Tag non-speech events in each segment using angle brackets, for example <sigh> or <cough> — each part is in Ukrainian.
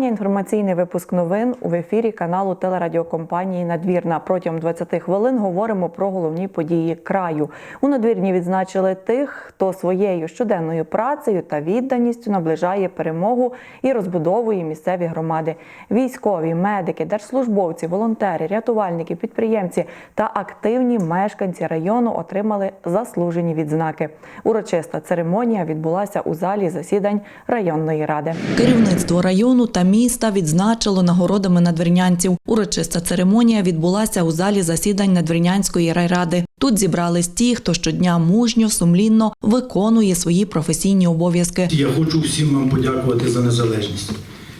Вітання. Інформаційний випуск новин у ефірі каналу телерадіокомпанії Надвірна. Протягом 20 хвилин говоримо про головні події краю. У надвірні відзначили тих, хто своєю щоденною працею та відданістю наближає перемогу і розбудовує місцеві громади. Військові, медики, держслужбовці, волонтери, рятувальники, підприємці та активні мешканці району отримали заслужені відзнаки. Урочиста церемонія відбулася у залі засідань районної ради. Керівництво району та міста відзначило нагородами надвірнянців. Урочиста церемонія відбулася у залі засідань Надвірнянської райради. Тут зібрались ті, хто щодня мужньо, сумлінно виконує свої професійні обов'язки. Я хочу всім вам подякувати за незалежність.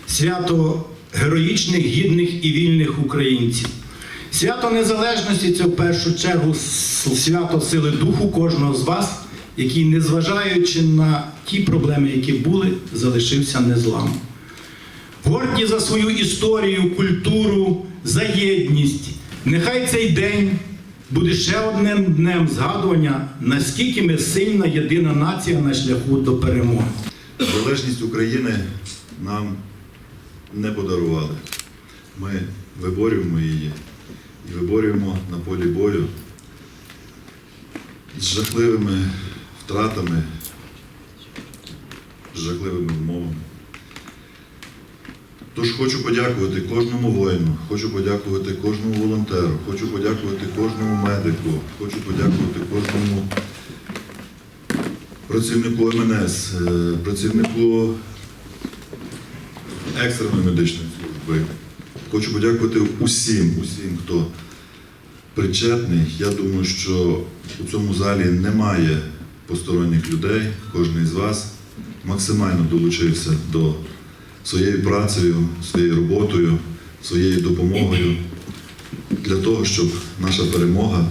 Свято героїчних, гідних і вільних українців. Свято незалежності це в першу чергу свято сили духу кожного з вас, який, незважаючи на ті проблеми, які були, залишився незламним. Горді за свою історію, культуру, за єдність. Нехай цей день буде ще одним днем згадування, наскільки ми сильна єдина нація на шляху до перемоги. Залежність України нам не подарували. Ми виборюємо її і виборюємо на полі бою з жахливими втратами, з жахливими умовами. Тож хочу подякувати кожному воїну, хочу подякувати кожному волонтеру, хочу подякувати кожному медику, хочу подякувати кожному працівнику МНС, е, працівнику екстреної медичної служби. Хочу подякувати усім, усім, хто причетний. Я думаю, що у цьому залі немає посторонніх людей. Кожен із вас максимально долучився до своєю працею, своєю роботою, своєю допомогою для того, щоб наша перемога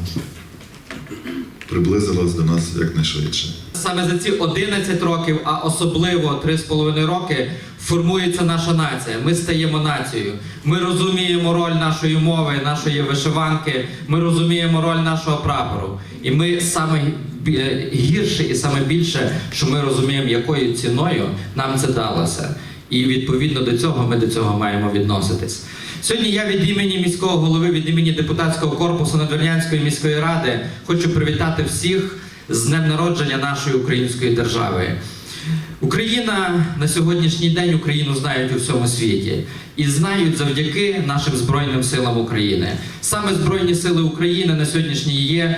приблизилась до нас якнайшвидше. Саме за ці 11 років, а особливо 3,5 роки, формується наша нація. Ми стаємо нацією. Ми розуміємо роль нашої мови, нашої вишиванки. Ми розуміємо роль нашого прапору. І ми саме гірше і саме більше, що ми розуміємо, якою ціною нам це далося. І відповідно до цього ми до цього маємо відноситись. Сьогодні я від імені міського голови, від імені депутатського корпусу Надвірнянської міської ради хочу привітати всіх з днем народження нашої української держави. Україна на сьогоднішній день Україну знають у всьому світі і знають завдяки нашим Збройним силам України. Саме Збройні сили України на сьогоднішній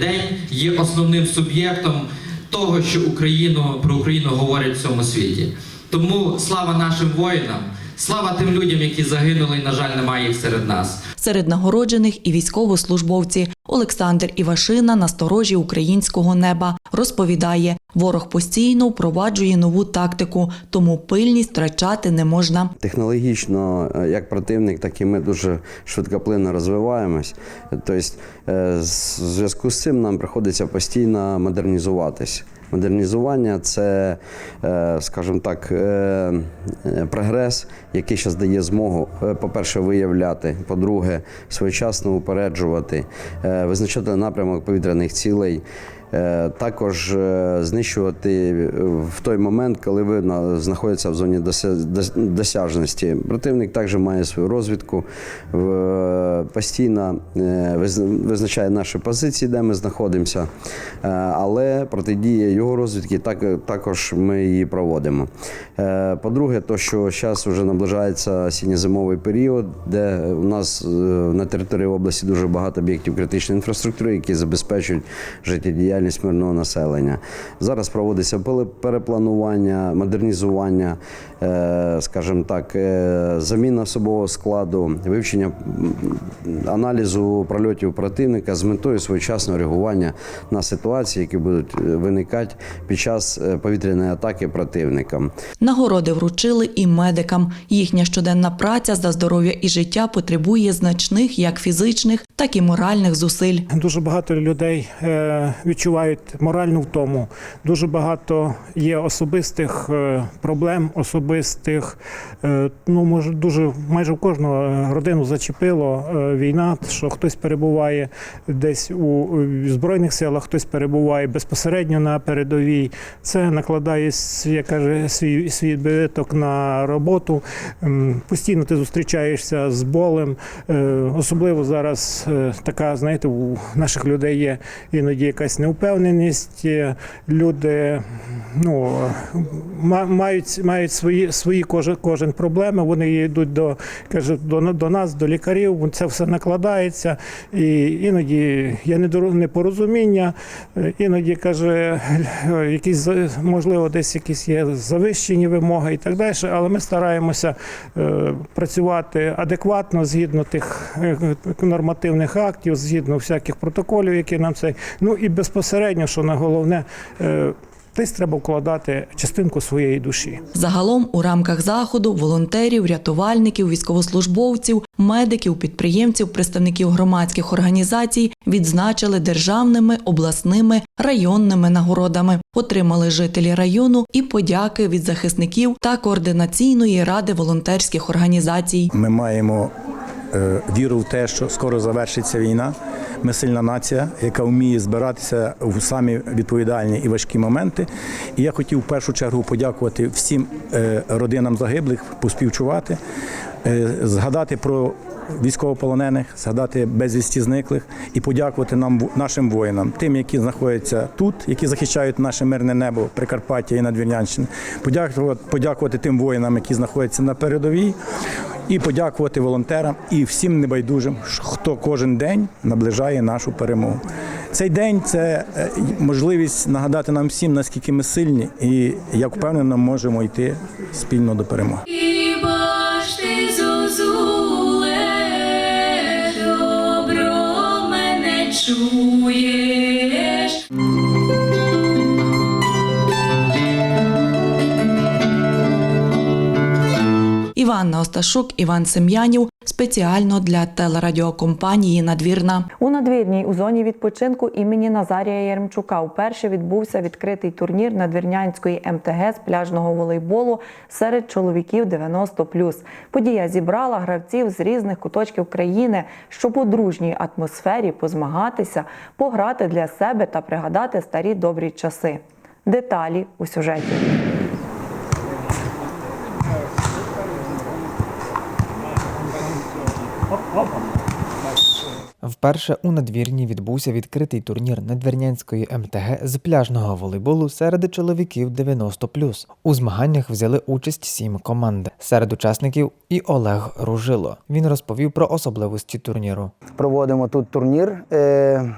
день є основним суб'єктом того, що Україну про Україну говорять в всьому світі. Тому слава нашим воїнам, слава тим людям, які загинули, і на жаль, немає їх серед нас. Серед нагороджених і військовослужбовці. Олександр Івашина на сторожі українського неба розповідає, ворог постійно впроваджує нову тактику, тому пильність втрачати не можна. Технологічно, е, як противник, так і ми дуже швидкоплинно розвиваємось. Тобто, е, в зв'язку з цим нам приходиться постійно модернізуватись. Модернізування це, е, скажімо так, е, е, прогрес, який зараз дає змогу, по-перше, виявляти, по-друге, своєчасно упереджувати, визначати напрямок повітряних цілей. Е, Також е, знищувати в той момент, коли ви на- знаходитеся в зоні досяжності. Противник також має свою розвідку, постійно е, визначає наші позиції, де ми знаходимося, але протидія його розвідки так, також ми її проводимо. По-друге, то що зараз вже наближається осінньо-зимовий період, де у нас на території області дуже багато об'єктів критичної інфраструктури, які забезпечують життєдіяльність мирного населення. Зараз проводиться перепланування, модернізування, е, скажімо так, е, заміна особового складу, вивчення аналізу прольотів противника з метою своєчасного реагування на ситуації, які будуть е, виникати під час повітряної атаки противника. Нагороди вручили і медикам. Їхня щоденна праця за здоров'я і життя потребує значних як фізичних, так і моральних зусиль. Дуже багато людей е, відчувають моральну втому. Дуже багато є особистих е, проблем, особистих. е, Ну, може, дуже майже в кожну е, родину зачепило війна, що хтось перебуває десь у збройних силах, хтось перебуває безпосередньо на передовій. Це накладає як каже свій свій відбиток на роботу. Постійно ти зустрічаєшся з болем. Особливо зараз така, знаєте, у наших людей є іноді якась неупевненість. Е, Люди ну, мають, мають свої, свої кожен, кожен проблеми. Вони йдуть до, каже, до, до нас, до лікарів. Це все накладається. І іноді є непорозуміння, е, іноді каже, е, якісь можливо, десь якісь є завищені вимоги і так далі. Але ми стараємося е, працювати адекватно згідно тих е, нормативних актів, згідно всяких протоколів, які нам це. Ну і безпосередньо, що на головне, е, десь треба вкладати частинку своєї душі. Загалом у рамках заходу волонтерів, рятувальників, військовослужбовців, медиків, підприємців, представників громадських організацій відзначили державними, обласними, районними нагородами. Отримали жителі району і подяки від захисників та координаційної ради волонтерських організацій. Ми маємо віру в те, що скоро завершиться війна. Ми сильна нація, яка вміє збиратися в самі відповідальні і важкі моменти. І я хотів в першу чергу подякувати всім е, родинам загиблих, поспівчувати, е, згадати про військовополонених, згадати безвісті зниклих і подякувати нам нашим воїнам, тим, які знаходяться тут, які захищають наше мирне небо Прикарпаття і Надвірнянщини. Подякувати, подякувати тим воїнам, які знаходяться на передовій. І подякувати волонтерам і всім небайдужим, хто кожен день наближає нашу перемогу. Цей день це е, можливість нагадати нам всім, наскільки ми сильні, і як впевнено, можемо йти спільно до перемоги. Мене Іванна Осташук, Іван Сем'янів спеціально для телерадіокомпанії Надвірна. У надвірній у зоні відпочинку імені Назарія Єремчука вперше відбувся відкритий турнір надвірнянської МТГ з пляжного волейболу серед чоловіків 90+. Подія зібрала гравців з різних куточків країни, щоб у дружній атмосфері позмагатися, пограти для себе та пригадати старі добрі часи. Деталі у сюжеті. Вперше у надвірні відбувся відкритий турнір надвірнянської МТГ з пляжного волейболу серед чоловіків 90+. У змаганнях взяли участь сім команд. Серед учасників і Олег Ружило. Він розповів про особливості турніру. проводимо тут турнір е,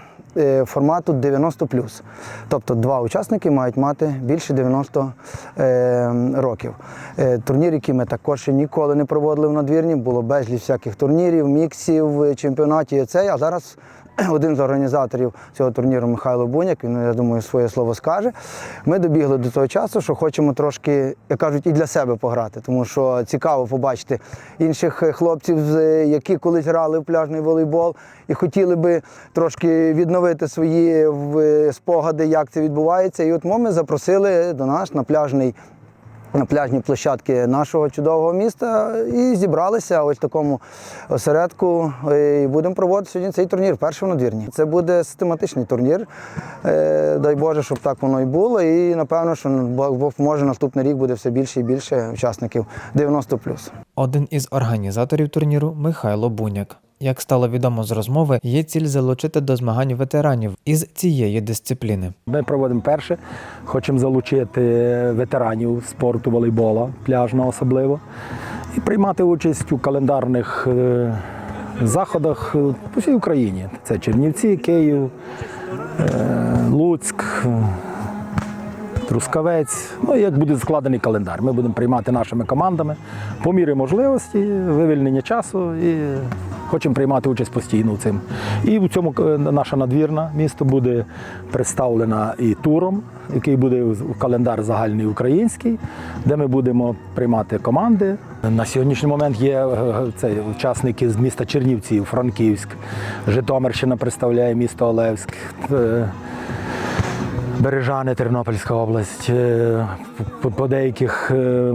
формату 90 Тобто два учасники мають мати більше 90 е, років. Е, турнір, який ми також ще ніколи не проводили в надвірні, було безліч всяких турнірів, міксів, е, чемпіонатів і. А зараз <clears throat> один з організаторів цього турніру Михайло Буняк, він, я думаю, своє слово скаже. Ми добігли до того часу, що хочемо трошки, як кажуть, і для себе пограти, тому що цікаво побачити інших е, хлопців, які колись грали в пляжний волейбол, і хотіли би трошки відновити свої спогади, як це відбувається. І от ми запросили до нас на пляжний на пляжні площадки нашого чудового міста і зібралися ось в такому осередку. е, І будемо проводити сьогодні цей турнір, перший в надвірні. Це буде систематичний турнір. Е, Дай Боже, щоб так воно і було. І напевно, що Бог Бог може наступний рік буде все більше і більше учасників 90+. Один із організаторів турніру Михайло Буняк. Як стало відомо з розмови, є ціль залучити до змагань ветеранів із цієї дисципліни. Ми проводимо перше, хочемо залучити ветеранів спорту волейбола, пляжного особливо, і приймати участь у календарних е, заходах по всій Україні. Це Чернівці, Київ, е, Луцьк, Трускавець. Ну, як буде складений календар. Ми будемо приймати нашими командами по мірі можливості, вивільнення часу і Хочемо приймати участь постійно в цим. І в цьому е, наша надвірна місто буде представлена і туром, який буде календар загальний український, де ми будемо приймати команди. На сьогоднішній момент є е, це, учасники з міста Чернівців, Франківськ, Житомирщина представляє місто Олевськ. Бережани, Тернопільська область. Е, По, деяких е,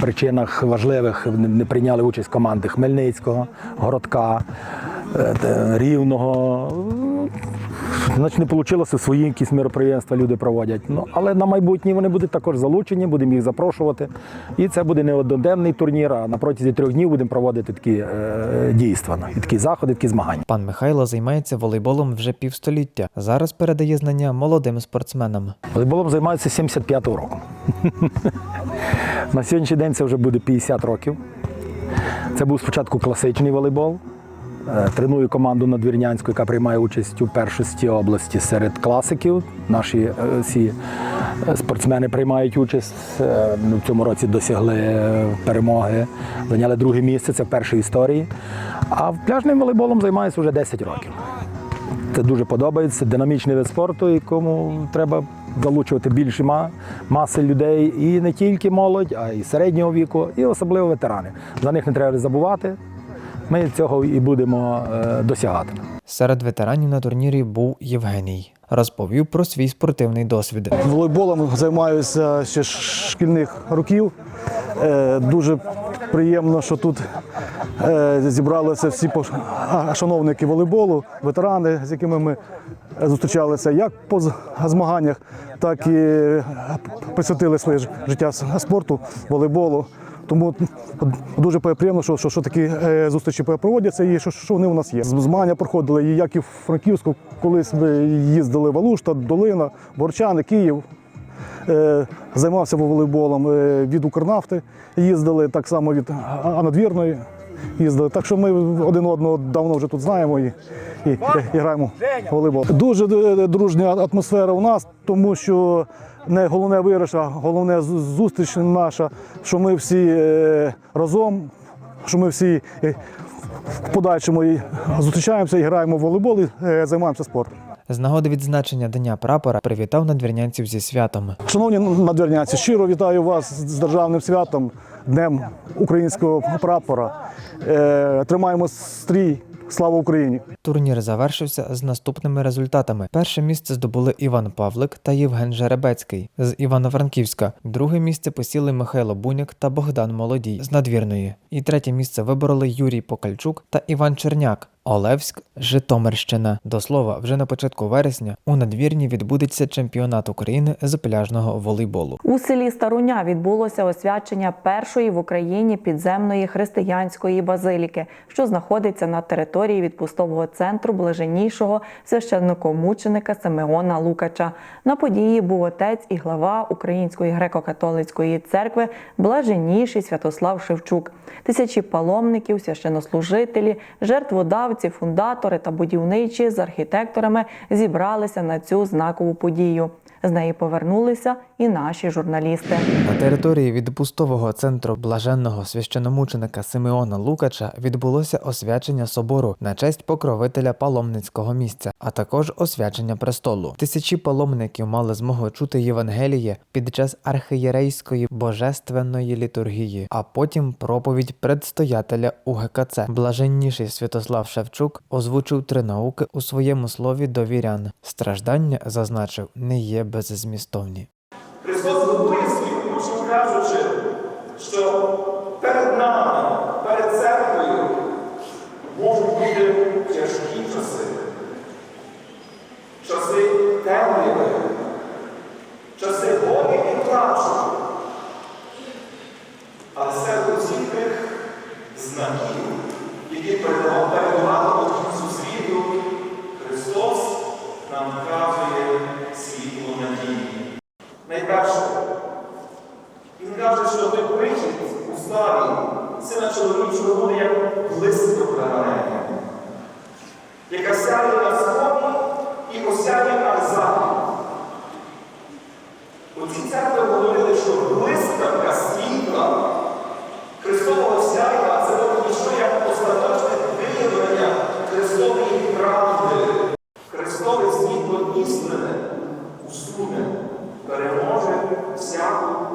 причинах важливих не не прийняли участь команди Хмельницького, Городка, е, Рівного. Значить, не вийшло, свої якісь мероприємства люди проводять. Ну, але на майбутнє вони будуть також залучені, будемо їх запрошувати. І це буде не одноденний турнір, а на протязі трьох днів будемо проводити такі е, дійства, і такі заходи, такі змагання. Пан Михайло займається волейболом вже півстоліття. Зараз передає знання молодим спортсменам. Волейболом займаюся 75-го року. <laughs> На сьогоднішній день це вже буде 50 років. Це був спочатку класичний волейбол. Е, Треную команду надвірнянську, яка приймає участь у першості області серед класиків. Наші е, всі е, спортсмени приймають участь. Ну, В цьому році досягли перемоги, зайняли друге місце, це в першій історії. А пляжним волейболом займаюся вже 10 років. Це дуже подобається. Динамічний вид спорту, якому треба залучувати більше маси людей, і не тільки молодь, а й середнього віку, і особливо ветерани. За них не треба забувати. Ми цього і будемо е, досягати. Серед ветеранів на турнірі був Євгеній. Розповів про свій спортивний досвід. Волейболом займаюся ще з шкільних років. Е, Дуже приємно, що тут е, зібралися всі шановники волейболу, ветерани, з якими ми зустрічалися як по змаганнях, так і присвятили своє ж- життя спорту, волейболу. Тому дуже приємно, що, що, що такі е, зустрічі проводяться і що, що вони у нас є. Змагання проходили і як і в Франківську, колись їздили в Алушта, Долина, Борчани, Київ. Е, Займався волейболом е, від Укрнафти, їздили так само від Анадвірної. Їздили. Так що ми один одного давно вже тут знаємо і, і, і граємо волейбол. Дуже дружня атмосфера у нас, тому що не головне виграш, а головне зустріч наша, що ми всі е, разом, що ми всі е, в подальшому і зустрічаємося і граємо в волейбол і е, займаємося спортом. З нагоди відзначення Дня прапора привітав надвірнянців зі святом. Шановні надвірнянці, щиро вітаю вас з державним святом, Днем українського прапора. Тримаємо стрій. Слава Україні! Турнір завершився з наступними результатами. Перше місце здобули Іван Павлик та Євген Жеребецький з Івано-Франківська. Друге місце посіли Михайло Буняк та Богдан Молодій з надвірної. І третє місце вибороли Юрій Покальчук та Іван Черняк. Олевськ, Житомирщина. До слова, вже на початку вересня у надвірні відбудеться чемпіонат України з пляжного волейболу. У селі Старуня відбулося освячення першої в Україні підземної християнської базиліки, що знаходиться на території відпустового центру блаженнішого священнокомученика Симеона Лукача. На події був отець і глава Української греко-католицької церкви блаженніший Святослав Шевчук. Тисячі паломників, священнослужителі, жертводавці, фундатори та будівничі з архітекторами зібралися на цю знакову подію. З неї повернулися і наші журналісти. На території відпустового центру блаженного священомученика Симеона Лукача відбулося освячення собору на честь покровителя паломницького місця, а також освячення престолу. Тисячі паломників мали змогу чути Євангеліє під час архієрейської божественної літургії, а потім проповідь предстоятеля УГКЦ. Блаженніший Святослав Шевчук озвучив три науки у своєму слові до вірян. Страждання зазначив не є беззмістовні. Христос готує свій учнів, кажучи, що перед нами, перед церквою можуть бути тяжкі часи, часи темряви, часи болі і плачу. Але серед усіх тих знаків, які передавали кінцю світу, Христос нам вказує його надії. Найперше, він каже, що той причість у славі сина чоловічого буде як блискавка на небі, яка сяде на сході і осяде на захід. Оці церкви говорили, що блискавка світла Христового сяйка це тобто, що як остаточне виявлення Христової правди, Христове світло дійснене суне, переможе всяку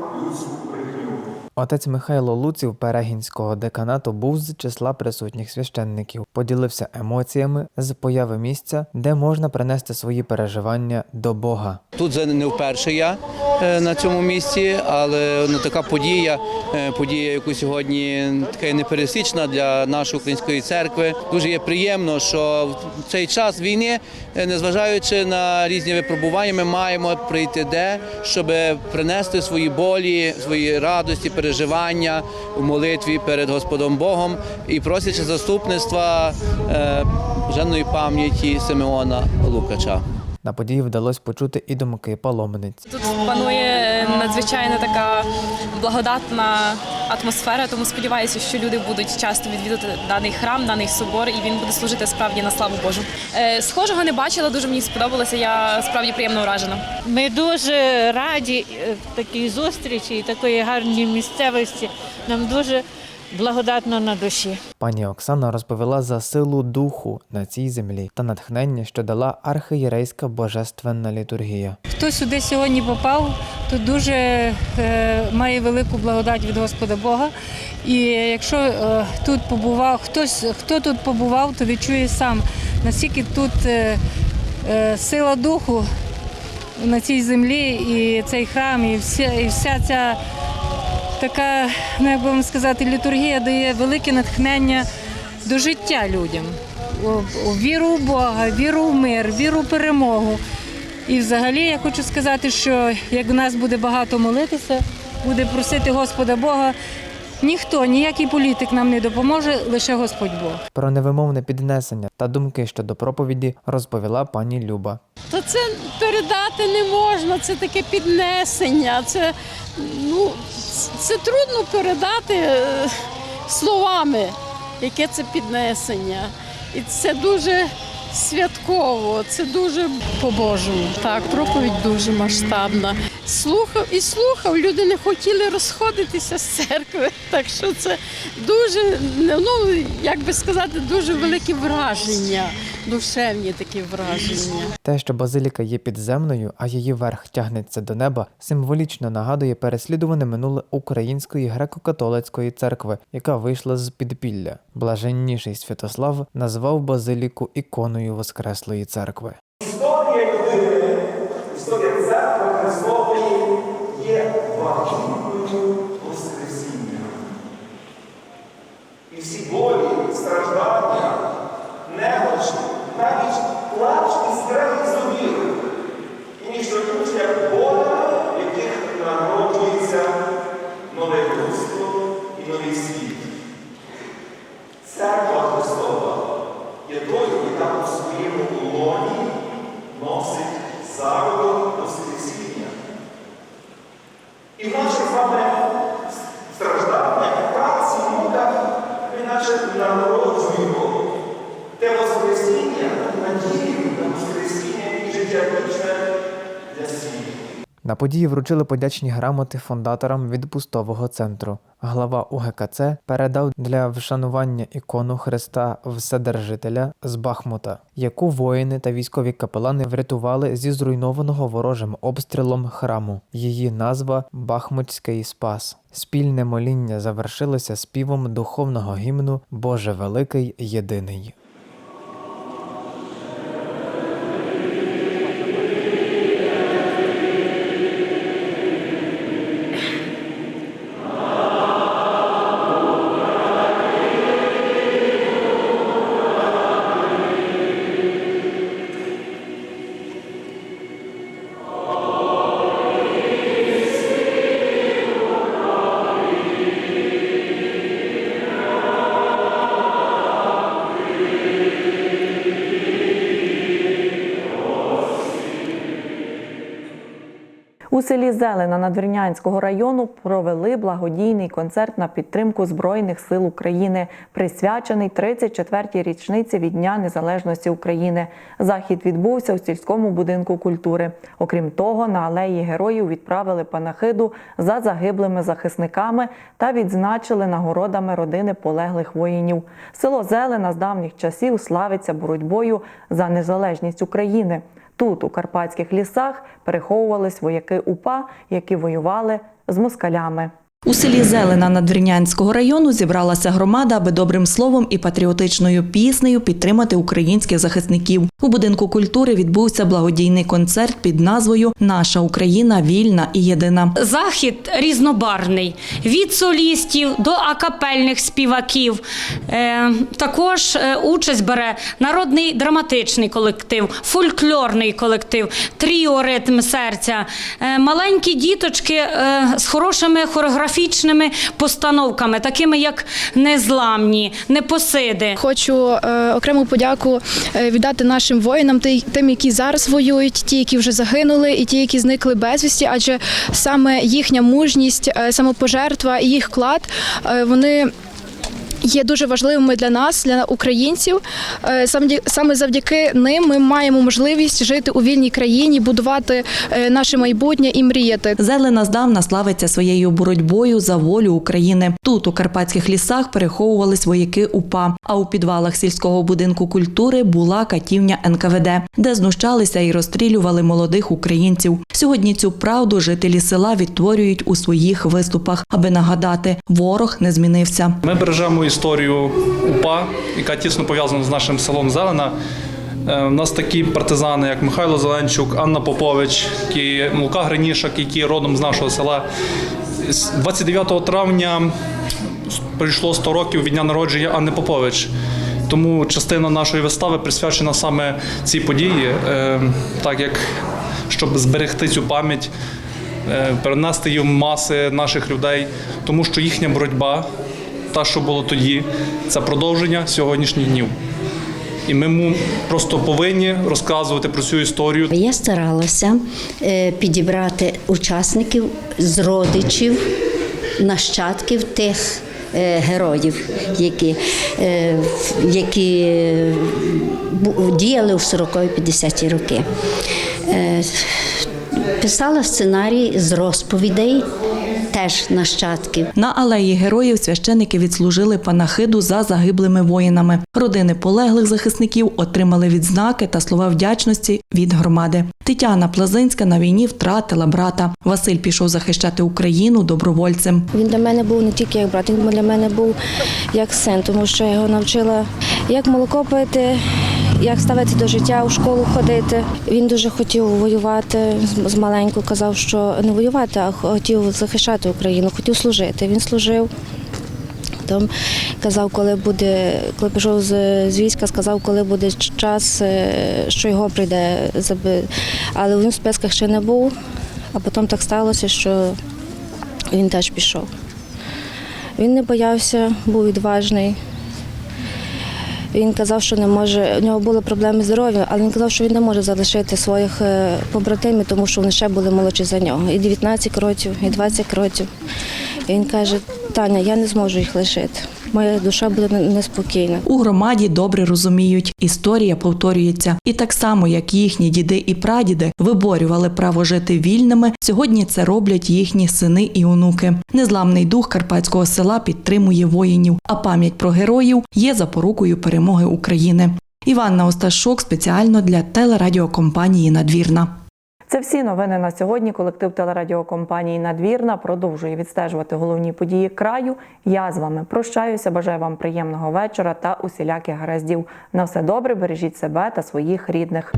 Отець Михайло Луців Перегінського деканату був з числа присутніх священників, поділився емоціями з появи місця, де можна принести свої переживання до Бога. Тут не вперше я е, на цьому місці, але ну, така подія, е, подія, яку сьогодні така непересічна для нашої української церкви. Дуже є приємно, що в цей час війни, е, незважаючи на різні випробування, ми маємо прийти де, щоб принести свої болі, свої радості, переживання у молитві перед Господом Богом і просячи заступництва жанної женної пам'яті Симеона Лукача. На події вдалося почути і думки паломниць. Тут панує надзвичайно така благодатна атмосфера, тому сподіваюся, що люди будуть часто відвідати даний храм, даний собор, і він буде служити справді на славу Божу. Е, Схожого не бачила, дуже мені сподобалося. Я справді приємно вражена. Ми дуже раді е, такій зустрічі і такої гарної місцевості. Нам дуже благодатно на душі. Пані Оксана розповіла за силу духу на цій землі та натхнення, що дала архієрейська божественна літургія. Хто сюди сьогодні попав, то дуже е, має велику благодать від Господа Бога. І якщо е, тут побував, хтось хто тут побував, то відчує сам, наскільки тут е, е, сила духу на цій землі, і цей храм, і вся, і вся ця така, ну як би вам сказати, літургія дає велике натхнення до життя людям. Віру в Бога, віру в мир, віру в перемогу. І взагалі я хочу сказати, що як у нас буде багато молитися, буде просити Господа Бога, ніхто, ніякий політик нам не допоможе, лише Господь Бог. Про невимовне піднесення та думки щодо проповіді розповіла пані Люба. То це передати не можна, це таке піднесення. Це, ну, це трудно передати е, словами, яке це піднесення. І це дуже святково, це дуже по-божому. Так, проповідь дуже масштабна. Слухав і слухав, люди не хотіли розходитися з церкви. Так що це дуже, ну як би сказати, дуже великі враження, душевні такі враження. Те, що базиліка є підземною, а її верх тягнеться до неба, символічно нагадує переслідуване минуле української греко-католицької церкви, яка вийшла з підпілля. Блаженніший Святослав назвав базиліку іконою Воскреслої церкви. Історія людини, історія церкви Христової є вагітною Воскресіння. І всі болі, страждання, навіть плач і страх зуміли. І ніж дочуть, як Бога, яких народжується нове людство і новий світ. Церква Христова є тою, яка у своєму лоні носить зародок Воскресіння. І в наших з вами стражданнях, праці, муках, ми наче народжуємо те Воскресіння, надію на Воскресіння і життя вічне для світу. На події вручили подячні грамоти фондаторам від пустового центру. Глава УГКЦ передав для вшанування ікону Христа Вседержителя з Бахмута, яку воїни та військові капелани врятували зі зруйнованого ворожим обстрілом храму. Її назва Бахмутський Спас. Спільне моління завершилося співом духовного гімну Боже Великий Єдиний. Селі Зелена Надвірнянського району провели благодійний концерт на підтримку Збройних сил України, присвячений 34-й річниці від Дня Незалежності України. Захід відбувся у сільському будинку культури. Окрім того, на алеї героїв відправили панахиду за загиблими захисниками та відзначили нагородами родини полеглих воїнів. Село Зелена з давніх часів славиться боротьбою за незалежність України. Тут, у карпатських лісах, переховувались вояки УПА, які воювали з москалями. У селі Зелена Надвірнянського району зібралася громада, аби добрим словом і патріотичною піснею підтримати українських захисників. У будинку культури відбувся благодійний концерт під назвою Наша Україна вільна і єдина. Захід різнобарний від солістів до акапельних співаків. Е, також е, участь бере народний драматичний колектив, фольклорний колектив, тріо ритм серця, е, маленькі діточки з хорошими хореографічними постановками, такими як незламні, непосиди. Хочу е, окрему подяку е, віддати нашим воїнам, ти тим, які зараз воюють, ті, які вже загинули, і ті, які зникли безвісті, адже саме їхня мужність, е, самопожертва і їх вклад е, вони. Є дуже важливими для нас, для українців. Е, саме- завдяки ним ми маємо можливість жити у вільній країні, будувати е, наше майбутнє і мріяти. Зелена здавна славиться своєю боротьбою за волю України. Тут у карпатських лісах переховувались вояки УПА. А у підвалах сільського будинку культури була катівня НКВД, де знущалися і розстрілювали молодих українців. Сьогодні цю правду жителі села відтворюють у своїх виступах, аби нагадати, ворог не змінився. Ми бережемо історію УПА, яка тісно пов'язана з нашим селом Зелена. Е, У нас такі партизани, як Михайло Зеленчук, Анна Попович, які, Лука Гринішак, які родом з нашого села. 29 травня прийшло 100 років від дня народження Анни Попович. Тому частина нашої вистави присвячена саме цій події, е, так як щоб зберегти цю пам'ять, е, перенести її в маси наших людей, тому що їхня боротьба, та, що було тоді, це продовження сьогоднішніх днів. І ми просто повинні розказувати про цю історію. Я старалася е, підібрати учасників з родичів, нащадків тих е, героїв, які, е, в- які діяли у 40-50-ті роки. Писала сценарій з розповідей теж нащадків. На алеї героїв священики відслужили панахиду за загиблими воїнами. Родини полеглих захисників отримали відзнаки та слова вдячності від громади. Тетяна Плазинська на війні втратила брата. Василь пішов захищати Україну добровольцем. Він для мене був не тільки як брат, він для мене був як син, тому що я його навчила, як молоко пити, як ставити до життя, у школу ходити. Він дуже хотів воювати з- маленьку, казав, що не воювати, а хотів захищати Україну, хотів служити. Він служив. Потім казав, коли буде, коли пішов з, війська, сказав, коли буде час, е, що його прийде заби. Але він в списках ще не був, а потім так сталося, що він теж пішов. Він не боявся, був відважний. Він казав, що не може, у нього були проблеми з здоров'ям, але він казав, що він не може залишити своїх е, побратимів, тому що вони ще були молодші за нього. І 19 років, і 20 років. І він каже, Таня, я не зможу їх лишити. Моя душа буде не- неспокійна. У громаді добре розуміють, історія повторюється. І так само, як їхні діди і прадіди виборювали право жити вільними, сьогодні це роблять їхні сини і онуки. Незламний дух карпатського села підтримує воїнів, а пам'ять про героїв є запорукою перемоги України. Іванна Осташук спеціально для телерадіокомпанії Надвірна. Це всі новини на сьогодні. Колектив телерадіокомпанії Надвірна продовжує відстежувати головні події краю. Я з вами прощаюся. Бажаю вам приємного вечора та усіляких гараздів. На все добре, бережіть себе та своїх рідних.